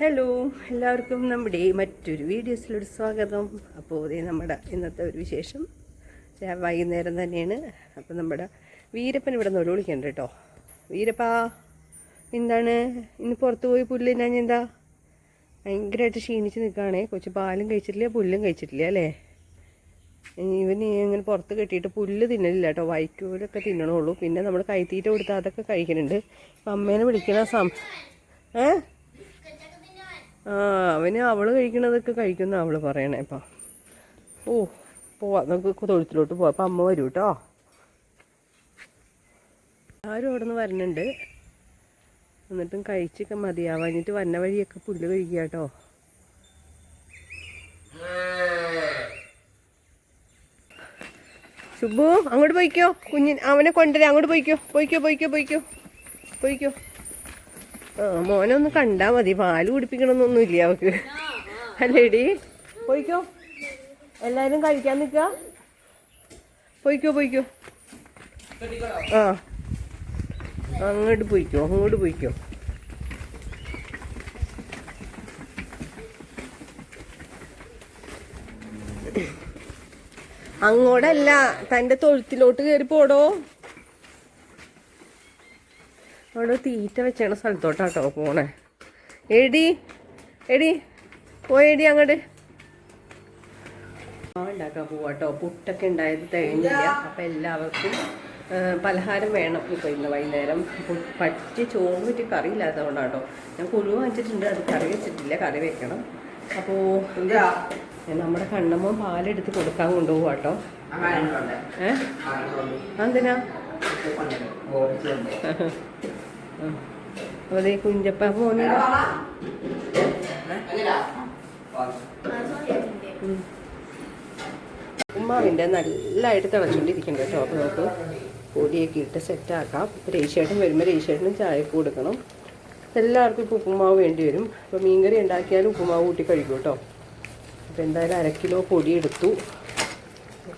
Hello എല്ലാവർക്കും നമ്മുടെ മറ്റൊരു വീഡിയോസിലൊരു സ്വാഗതം. അപ്പോൾ ഇതേ നമ്മുടെ ഇന്നത്തെ ഒരു വിശേഷം. വൈകുന്നേരം തന്നെയാണ്. അപ്പോൾ നമ്മുടെ വീരപ്പൻ ഇവിടെ നിന്ന് വിളിക്കണ്ട കേട്ടോ. വീരപ്പാ എന്താണ്? ഇന്ന് പുറത്ത് പോയി പുല്ല് എന്താ? ഭയങ്കരമായിട്ട് ക്ഷീണിച്ച് നിൽക്കുകയാണേ. കൊച്ചു പാലും കഴിച്ചിട്ടില്ല പുല്ലും കഴിച്ചിട്ടില്ല അല്ലേ? ഇവന് ഇങ്ങനെ പുറത്ത് കെട്ടിയിട്ട് പുല്ല് തിന്നലില്ല കേട്ടോ. വൈക്കോലൊക്കെ തിന്നണുള്ളൂ പിന്നെ നമ്മൾ കൈത്തീറ്റ കൊടുത്താൽ അതൊക്കെ കഴിക്കുന്നുണ്ട്. അമ്മേനെ വിളിക്കണ സം ഏ? അവന് അവൾ കഴിക്കണതൊക്കെ കഴിക്കുന്ന അവൾ പറയണേ ഇപ്പം. ഓ പോവാ. നമുക്ക് തൊഴുത്തിലോട്ട് പോവാം. അപ്പം അമ്മ വരൂ കേട്ടോ ആരും അവിടെ നിന്ന് വരണുണ്ട്. എന്നിട്ടും കഴിച്ചൊക്കെ മതിയാവാഞ്ഞിട്ട് വന്ന വഴിയൊക്കെ പുല്ല് കഴിക്കുക കേട്ടോ സുബു അങ്ങോട്ട് പോയിക്കോ. കുഞ്ഞിന് അവനെ കൊണ്ടുവരാം. അങ്ങോട്ട് പോയിക്കോ. പോയിക്കോ പോയിക്കോ പോയിക്കോ. പോയിക്കോ. ആ മോനെ ഒന്ന് കണ്ടാ മതി. പാൽ കുടിപ്പിക്കണമെന്നൊന്നും ഇല്ല അവക്ക്. അല്ലേടി? പോയിക്കോ. എല്ലാരും കഴിക്കാൻ നിക്ക പോയിക്കോ പോയിക്കോ. ആ. അങ്ങോട്ട് പോയിക്കോ അങ്ങോട്ട് പോയിക്കോ. അങ്ങോട്ടല്ല തന്റെ തൊഴുത്തിലോട്ട് കയറി പോടോ. അവിടെ തീറ്റ വെച്ചേണ സ്ഥലത്തോട്ടാട്ടോ പോണേ എടി എടി പോയെടി അങ്ങോട്ട് ആ ഉണ്ടാക്കാൻ പോവാട്ടോ പുട്ടൊക്കെ ഉണ്ടായത് തികഞ്ഞില്ല അപ്പം എല്ലാവർക്കും പലഹാരം വേണം ഇപ്പൊ ഇന്ന് വൈകുന്നേരം പറ്റി ചോറ് പറ്റി കറി ഇല്ലാത്തതുകൊണ്ടാട്ടോ ഞാൻ കുഴു വാങ്ങിച്ചിട്ടുണ്ട് അത് കറി വെച്ചിട്ടില്ല കറി വെക്കണം അപ്പോൾ നമ്മുടെ കണ്ണമ്മ പാലെടുത്ത് കൊടുക്കാൻ കൊണ്ടുപോവാട്ടോ ഏ എന്തിനാ അപ്പോൾ കുഞ്ചപ്പ മോനെ ഉമ്മാവിന്റെ നല്ലതായിട്ട് തിളച്ചുകൊണ്ടിരിക്കുന്നുണ്ട് കേട്ടോ അപ്പോൾ നമുക്ക് പൊടിയൊക്കെ ഇട്ട് സെറ്റാക്കാം രേഷേട്ടൻ വരുമ്പോൾ രേശേട്ടനും ചായക്ക് കൊടുക്കണം എല്ലാവർക്കും ഇപ്പോൾ ഉപ്പുമാവ് വേണ്ടി വരും. അപ്പോൾ മീൻകറി ഉണ്ടാക്കിയാലും ഉപ്പുമാവ് കൂട്ടി കഴിക്കും കേട്ടോ. അപ്പോൾ എന്തായാലും അര കിലോ പൊടി എടുത്തു.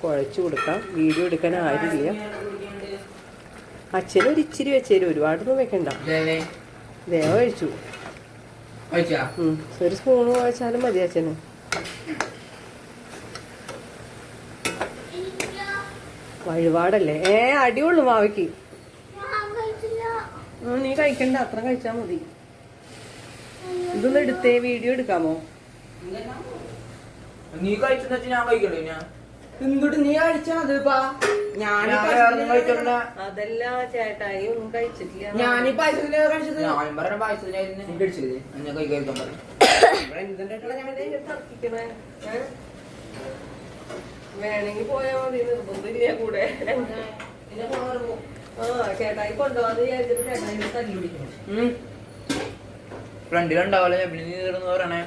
കുഴച്ച് കൊടുക്കാം. വീഡിയോ എടുക്കാൻ ആരുമില്ല. അച്ഛനും ഒരു ഇച്ചിരി വെച്ചേരും ഒരുപാടൊന്നും വെക്കണ്ട. ദേവ കഴിച്ചു. ഒരു സ്പൂണ് വെച്ചാലും മതി അച്ഛന്. വഴിപാടല്ലേ? ഏ അടിയുള്ളു മാവയ്ക്ക്. നീ കഴിക്കണ്ട അത്ര കഴിച്ചാ മതി. ഇതൊന്ന് എടുത്തേ വീഡിയോ എടുക്കാമോ? നീ കഴിച്ചു ഞാൻ കഴിക്കണ്ടോ ഞാൻ എന്തുട്ട് നീ കഴിച്ചാ അതിപ്പാ അതല്ല ചേട്ടായി ഒന്നും കഴിച്ചിട്ടില്ല. ഞാനീ പൈസ കഴിച്ചത് ഞാൻ പറഞ്ഞ പായസത്തിനായിരുന്നു കൈ? പോയാ മതി നിർബന്ധമില്ല കൂടെ. ആ ചേട്ടായി കൊണ്ടുപോകാതെ വിചാരിച്ചിട്ട് ചേട്ടായി തല്ലി പിടിക്കണം ഫ്രണ്ടിലുണ്ടാവല്ലോ പിന്നെ നീ തീർന്നു പറയണേ.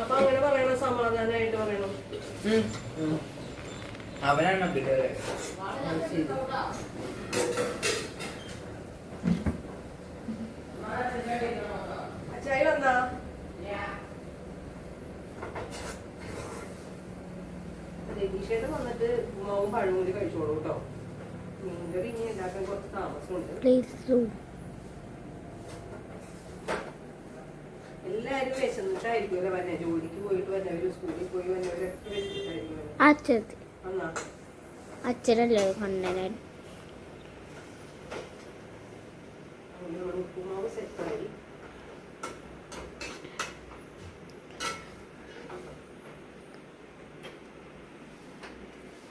അപ്പൊ അങ്ങനെ പറയണം സമാധാനമായിട്ട് പറയണം. അവനാണ് രതീഷേട്ടൻ വന്നിട്ട് ഉമാവും പഴവും കൂടി കഴിച്ചോളൂ കേട്ടോ. മീൻകറി ഇനി ഉണ്ടാക്കാൻ കുറച്ച് താമസമുണ്ട്. എല്ലാരും വിശന്നിട്ടായിരിക്കുമല്ലോ വന്നെ? ജോലിക്ക് പോയിട്ട് വന്നവരും സ്കൂളിൽ പോയി വന്നവരൊക്കെ വന്നാ. അച്ഛനല്ലേ കണ്ണനാൻ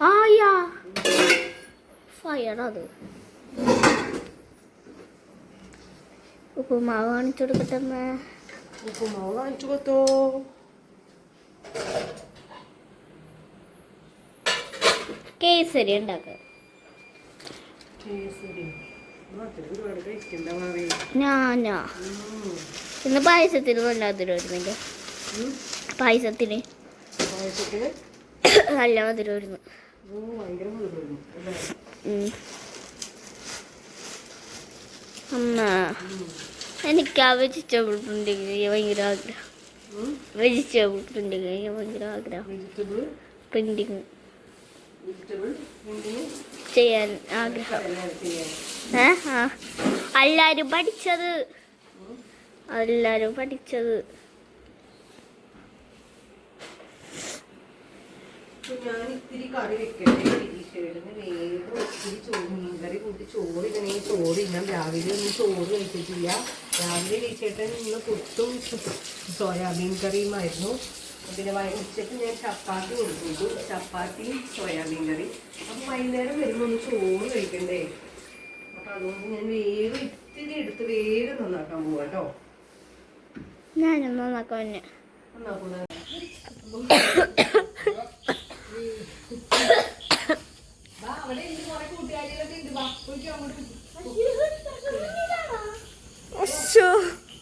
ആയാ. ഫയർ അത്. ഉപ്പുമാവ് കാണിച്ചു കൊടുക്കട്ടെ ഉപ്പുമാവ് കാണിച്ചു കൊടുത്തോ. കേസരി ഉണ്ടാക്കുക ഞാനാ ഇന്ന് പായസത്തിന് നല്ല മധുരം വരുന്നില്ല പായസത്തിന്. നല്ല മധുരം വരുന്നു അമ്മ എനിക്ക് ആ വെജിറ്റബിൾ ഉണ്ടെങ്കിൽ ഭയങ്കര ആഗ്രഹം. വെജിറ്റബിൾ ഉണ്ടെങ്കിൽ ഭയങ്കര ആഗ്രഹം. പ്രിന്റിങ് ചെയ്യാൻ ആഗ്രഹം. എല്ലാരും പഠിച്ചത്. എല്ലാരും പഠിച്ചത്. ഞാൻ ഇത്തിരി കറി വെക്കട്ടെ ടീഷേർട്ടിന് വേഗം ഇത്തിരി ചോറ് മീൻകറി കൂട്ടി ചോറ് ഇങ്ങനെ ചോറ് ഞാൻ രാവിലെ ഒന്നും ചോറ് കഴിച്ചിട്ടില്ല. രാവിലെ കഴിച്ചിട്ട് ഇന്ന് പുട്ടും സോയാബീൻ കറിയുമായിരുന്നു. പിന്നെ ഉച്ചയ്ക്ക് ഞാൻ ചപ്പാത്തി കൊടുത്തു ചപ്പാത്തിയും സോയാബീൻ കറി അപ്പം വൈകുന്നേരം വരുമ്പോൾ ഒന്ന് ചോറ് കഴിക്കണ്ടേ? അപ്പം അതുകൊണ്ട് ഞാൻ വേഗം ഇത്തിരി എടുത്ത് വേഗം നന്നാക്കാൻ പോവാ കേട്ടോ. ഞാനും നന്നാക്കാൻ തന്നെ നന്നാക്കുന്ന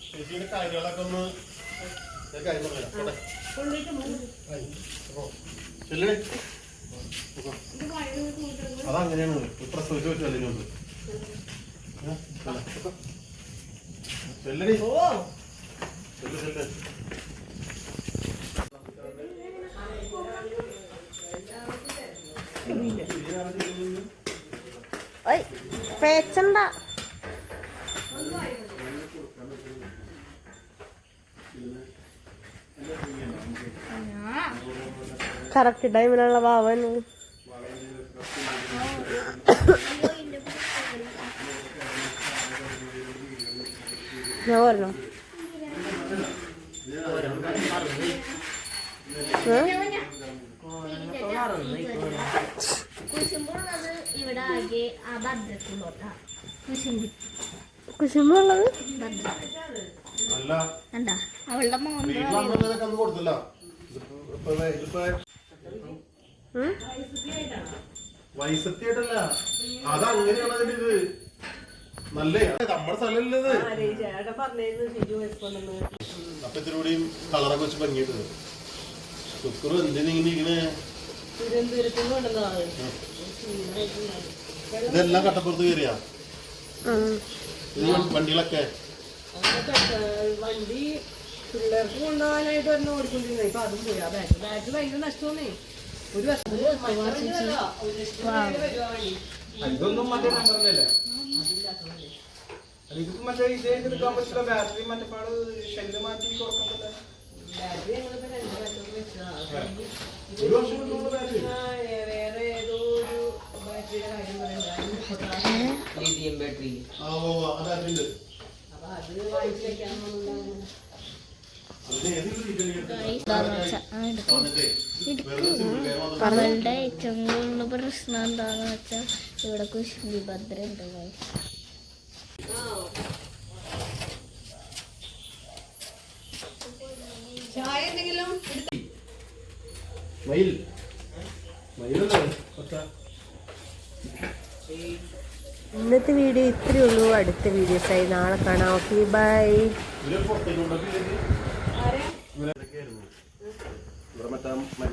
ചേച്ചിയുടെ കാര്യങ്ങളൊക്കെ ഒന്ന് ഞാൻ കാര്യങ്ങളൊക്കെ പറയാം. അതങ്ങനെയാണ് പ്രസവിച്ച് വെച്ചു അല്ലെങ്കിൽ ഒന്ന് ഏ? ചെല്ല്. പോകാം. ചെല്ലടി ചെല്ല് ചെല്ല് പേച്ചണ്ട കറക്റ്റ് ടൈമിലുള്ള പാവൻ ഞാൻ പറഞ്ഞോ? കുശുമ്പുള്ളത് എന്താ അവളുടെ മോൻ വയസ്സെത്തിയായിട്ടല്ല അതങ്ങനെയാണ് അതിന്റെ ഇത് നല്ല? നമ്മുടെ സ്ഥലമല്ലത് അപ്പൊ ഇത്തിരി കൂടിയും കളറൊക്കെ വെച്ച് ഭംഗിയിട്ട് കുക്കർ എന്തിനിങ്ങനെ ഇങ്ങനെ ഇതെല്ലാം കട്ടപ്പുറത്ത് കയറിയാ വണ്ടികളൊക്കെ? വണ്ടി പിള്ളേർക്ക് കൊണ്ടുപോകാനായിട്ട് ഒരെണ്ണം ഓടിക്കൊണ്ടിരുന്നത്. ഇപ്പൊ അതും പോയി. ആ ബാറ്റ് ബാറ്റ് ഭയങ്കര നഷ്ടമൊന്നേ. ഒരു വർഷം ഇതൊന്നും മറ്റേ നമ്പറിലല്ല. ഇതിപ്പോ മറ്റേ ഇതേ എടുക്കാൻ പറ്റില്ല. ബാറ്ററി ഷെല്ല് മാറ്റി ബാറ്ററി ഞങ്ങളിപ്പോ രണ്ട് ബാറ്ററി വെച്ചതാണ് ഒരു വർഷം ബാറ്ററി. വേറെ ഏതോ ഒരു ബാറ്ററിയുടെ കാര്യം പറയണ്ടായിരുന്നു ബാറ്ററി ആ, ഓ, ഉണ്ട്. അവളുടെ ഏറ്റവും കൂടുതൽ പ്രശ്നം എന്താന്ന് വെച്ചാൽ ഇവിടെ കുശുമ്പി ഭദ്ര ഉണ്ട് ഇന്നത്തെ വീഡിയോ ഇത്രയേ ഉള്ളൂ. അടുത്ത വീഡിയോസായി നാളെ കാണാം. Okay bye them.